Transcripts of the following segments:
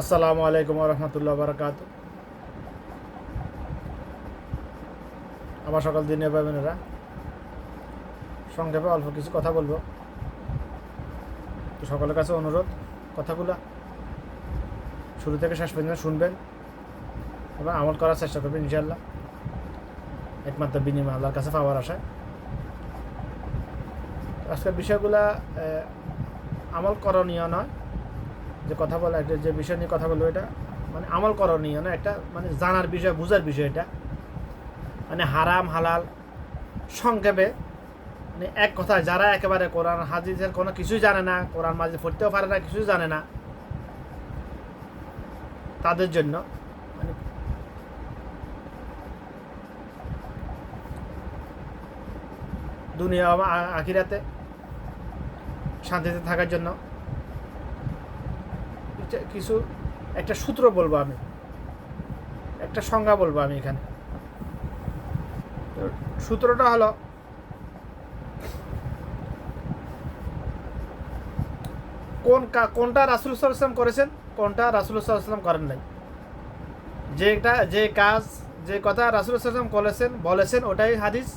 আসসালামু আলাইকুম রহমতুল্লাহ বারকাত। আমার সকাল দিনে এরা সংক্ষেপে অল্প কিছু কথা বলব। তো সকলের কাছে অনুরোধ, কথাগুলো শুরু থেকে শেষ পর্যন্ত শুনবেন এবং আমল করার চেষ্টা করবেন ইনশাল্লাহ একমাত্র বিনিময় আল্লাহর কাছে পাওয়ার তো আজকের বিষয়গুলা আমল করণীয় নয় যে কথা বলা একটা যে বিষয় নিয়ে কথা বলব এটা মানে আমল করণীয় না, একটা মানে জানার বিষয়, বোঝার বিষয় এটা। মানে হারাম, হালাল সংক্ষেপে মানে এক কথায় যারা একেবারে কোরআন, হাদিসের কোনো কিছুই জানে না, কোরআন মাঝে পড়তেও পারে না, কিছুই জানে না, তাদের জন্য মানে দুনিয়া আখিরাতে শান্তিতে থাকার জন্য কিছু একটা সূত্র বলব আমি। একটা সংজ্ঞা বলব আমি এখানে। সূত্রটা হলো, কোন কোনটা রাসুল সাল্লাম করেছেন, কোনটা রাসুল সাল্লাম করেন নাই। যেটা যে কাজ, যে কথা রাসুল সাল্লাম করেছেন, বলেছেন, ওটাই হাদিস।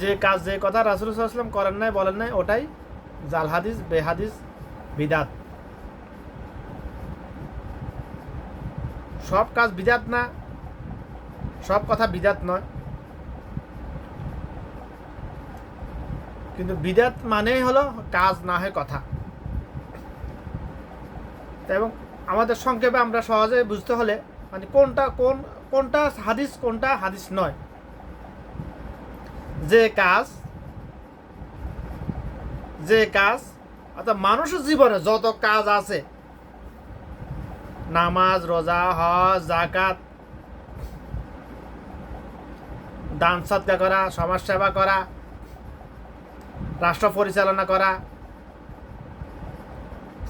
যে কাজ, যে কথা রাসুল সাল্লাম করেন নাই, বলেন নাই, ওটাই জাল হাদিস বেহাদিস বিদাত। সব কাজ বিদাত না, সব কথা বিদাত নয়। কিন্তু বিদাত মানেই হলো কাজ না হয় কথা। এবং আমাদের সংক্ষেপে আমরা সহজে বুঝতে হলে মানে কোনটা, কোন, কোনটা হাদিস কোনটা হাদিস নয়। যে কাজ যে কাজ, অর্থাৎ মানুষের জীবনে যত কাজ আছে নামাজ, রোজা, হজ জাকাত দান সৎকা করা সমাজ সেবা করা, রাষ্ট্র পরিচালনা করা,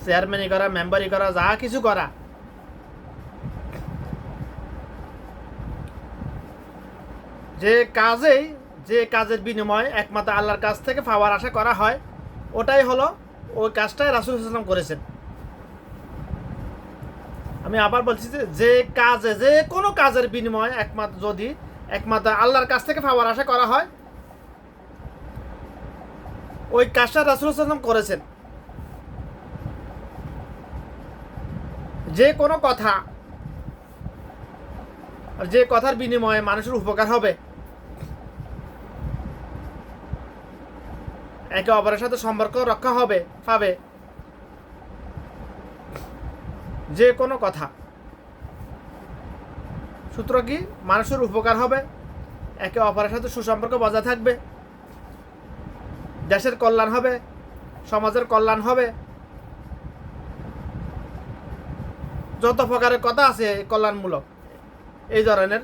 চেয়ারম্যানই করা মেম্বারি করা, যা কিছু করা। যে কাজেই, যে কাজের বিনিময়ে একমাত্র আল্লাহর কাছ থেকে পাওয়ার আশা করা হয়, ওটাই হলো ওই কাজটাই রাসুল ইসলাম করেছেন। আমি আবার বলছি যে যে কাজে, যে কোনো কাজের বিনিময়ে একমাত্র যদি একমাত্র আল্লাহর কাছ থেকে পাওয়ার আশা করা হয়, ওই কাজটা রাসুল সাল্লাম করেছেন। যে কোনো কথা যে কথার বিনিময়ে মানুষের উপকার হবে। একে অপরের সাথে সম্পর্ক রক্ষা হবে, পাবে। যে কোনো কথা। সূত্র কি? মানুষের উপকার হবে। একে অপরের সাথে সুসম্পর্ক বজায় থাকবে। দেশের কল্যাণ হবে। সমাজের কল্যাণ হবে। যত প্রকারের কথা আছে, কল্যাণমূলক। এই ধরনের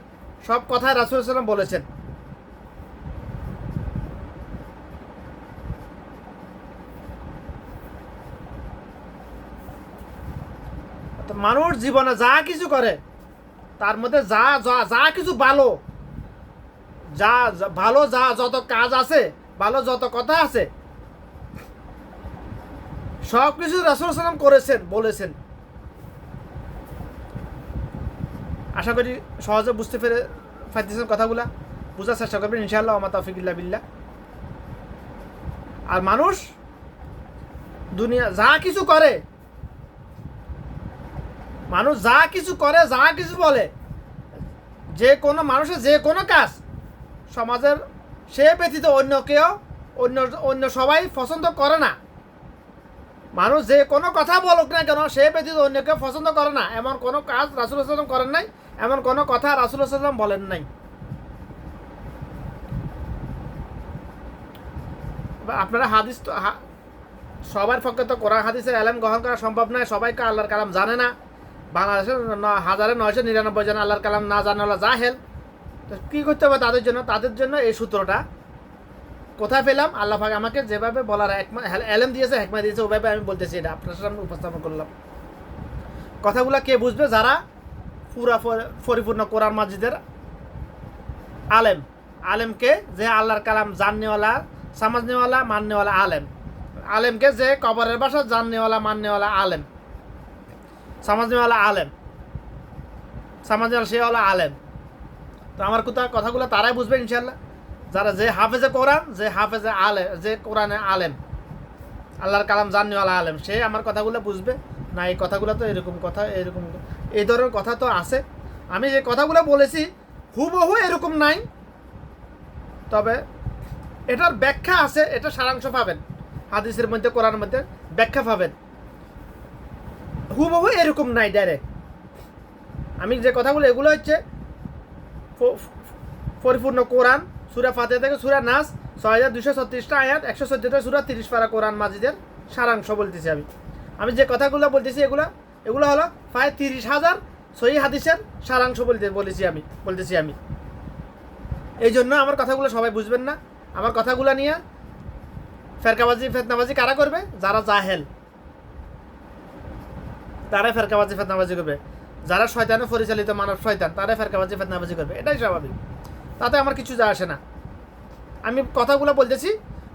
সব কথাই রাসুল সাল্লাম বলেছেন। মানুষ জীবনে যা কিছু করে, তার মধ্যে যা যা যা কিছু ভালো, যা ভালো যা, যত কাজ আছে, ভালো যত কথা আছে, সব কিছু রাসুল সালাম করেছেন, বলেছেন। আশা করি সহজে বুঝতে পেরে পাইতেছেন কথাগুলা। বোঝার চেষ্টা করবেন, ইনশাআল্লাহ আমার তফিকুল্লাহ বিল্লা আর মানুষ দুনিয়া, যা কিছু করে মানুষ যা কিছু করে, যা কিছু বলে, যে কোনো মানুষের যে কোনো কাজ, সমাজের সে ব্যতীত অন্য কেউ, অন্য অন্য সবাই পছন্দ করে না। মানুষ যে কোনো কথা বলুক না কেন, সে ব্যতীত অন্য কেউ পছন্দ করে না। এমন কোনো কাজ রাসুল সাল্লাম করেন নাই, এমন কোনো কথা রাসুল সাল্লাম বলেন নাই। আপনারা হাদিস তো সবার পক্ষে তো কোরআন, হাদিসের এলেম গ্রহণ করা সম্ভব নয়, সবাইকে আল্লাহর কালাম জানে না। বাংলাদেশের হাজারে নয়শো নিরানব্বই জন আল্লাহর কালাম না জানা জাহেল। তো কী করতে হবে তাদের জন্য? তাদের জন্য এই সূত্রটা। কোথায় পেলাম? আল্লাহ পাক আমাকে যেভাবে বলার একমা এলেম দিয়েছে হেকমা দিয়েছে ওইভাবে আমি বলতেছি এটা। আপনার সামনে উপস্থাপন করলাম। কথাগুলো কে বুঝবে? যারা পুরা পরিপূর্ণ কোরআন মাজিদের আলেম। আলেমকে যে আল্লাহর কালাম জাননেওয়ালা, সামাজনেওয়ালা, মাননেওয়ালা আলেম। আলেমকে যে কবরের বাসা, জাননেওয়ালা, মাননেওয়ালা আলেম। সামাজিক হলো আলেম। সামাজিক সে হলো আলেম। তো আমার কথা কথাগুলো তারাই বুঝবে ইনশাল্লাহ যারা যে হাফেজে কোরআন, যে হাফেজে আলে যে কোরআনে আলেম। আল্লাহর কালাম জানিওয়ালা আলেম। সে আমার কথাগুলো বুঝবে। না, এই কথাগুলো তো এরকম কথা, এরকম এই ধরনের কথা তো আছে। আমি যে কথাগুলো বলেছি, হুবহু এরকম নাই। তবে এটার ব্যাখ্যা আছে, এটা সারাংশ পাবেন। হাদিসের মধ্যে, কোরআনের মধ্যে ব্যাখ্যা পাবেন। হুবহু এরকম নাই ডাইরেক্ট আমি যে কথাগুলো এগুলো হচ্ছে পরিপূর্ণ কোরআন, সুরা ফাতে থেকে সুরা নাস ছয় হাজার দুশো ছত্রিশটা আয়াত, একশো চোদ্দটা সুরা তিরিশ পারা কোরআন মাজিদের সারাংশ বলতেছি আমি। আমি যে কথাগুলো বলতেছি এগুলো এগুলো হলো প্রায় তিরিশ হাজার সহি হাদিসের সারাংশ বলতে বলেছি আমি, বলতেছি আমি। এই জন্য আমার কথাগুলো সবাই বুঝবেন না। আমার কথাগুলো নিয়ে ফেরকাবাজি, ফেতনাবাজি কারা করবে? যারা জাহেল। তারাই ফেরকাবাজি, ফেতনাবাজি করবে। যারা শয়তানে পরিচালিত মানব শয়তান, তারাই ফেরকাবাজি, ফেতনাবাজি করবে। এটাই স্বাভাবিক। তাতে আমার কিছু যায় আসে না। আমি কথাগুলো বলতেছি,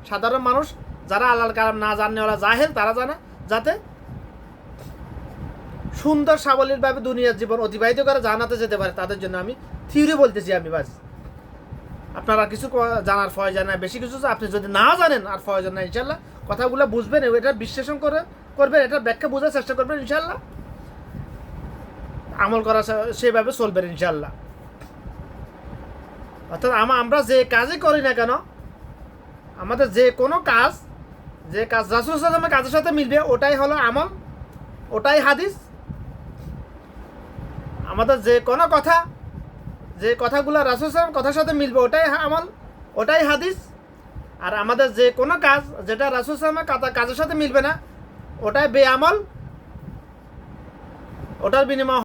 সাধারণ মানুষ, যারা আল্লাহর কালাম না জাননেওয়ালা জাহেল, তারা জানে, যাতে সুন্দর, সাবলীলভাবে দুনিয়ার জীবন অতিবাহিত করে জানাতে যেতে পারে, তাদের জন্য আমি থিওরি বলতেছি আমি বাস। আপনারা কিছু জানার প্রয়োজন নাই, বেশি কিছু আপনি যদি না জানেন, আর প্রয়োজন নাই ইনশাল্লাহ কথাগুলো বুঝবেন এটা বিশ্লেষণ করে করবেন, এটা ব্যাখ্যা বোঝার চেষ্টা করবেন ইনশাল্লাহ আমল করা সেভাবে চলবেন ইনশাল্লাহ অর্থাৎ আমা আমরা যে কাজই করি না কেন, আমাদের যে কোনো কাজ, যে কাজ রাসুল সাল্লামের কাজের সাথে মিলবে, ওটাই হলো আমল, ওটাই হাদিস। আমাদের যে কোনো কথা, যে কথাগুলো রাসুল সাল্লাম কথার সাথে মিলবে, ওটাই আমল, ওটাই হাদিস। আর আমাদের যে কোনো কাজ, যেটা রাসুল সাল্লামের কাজের সাথে মিলবে না ওটাই বেআমল। ওটার বিনিময়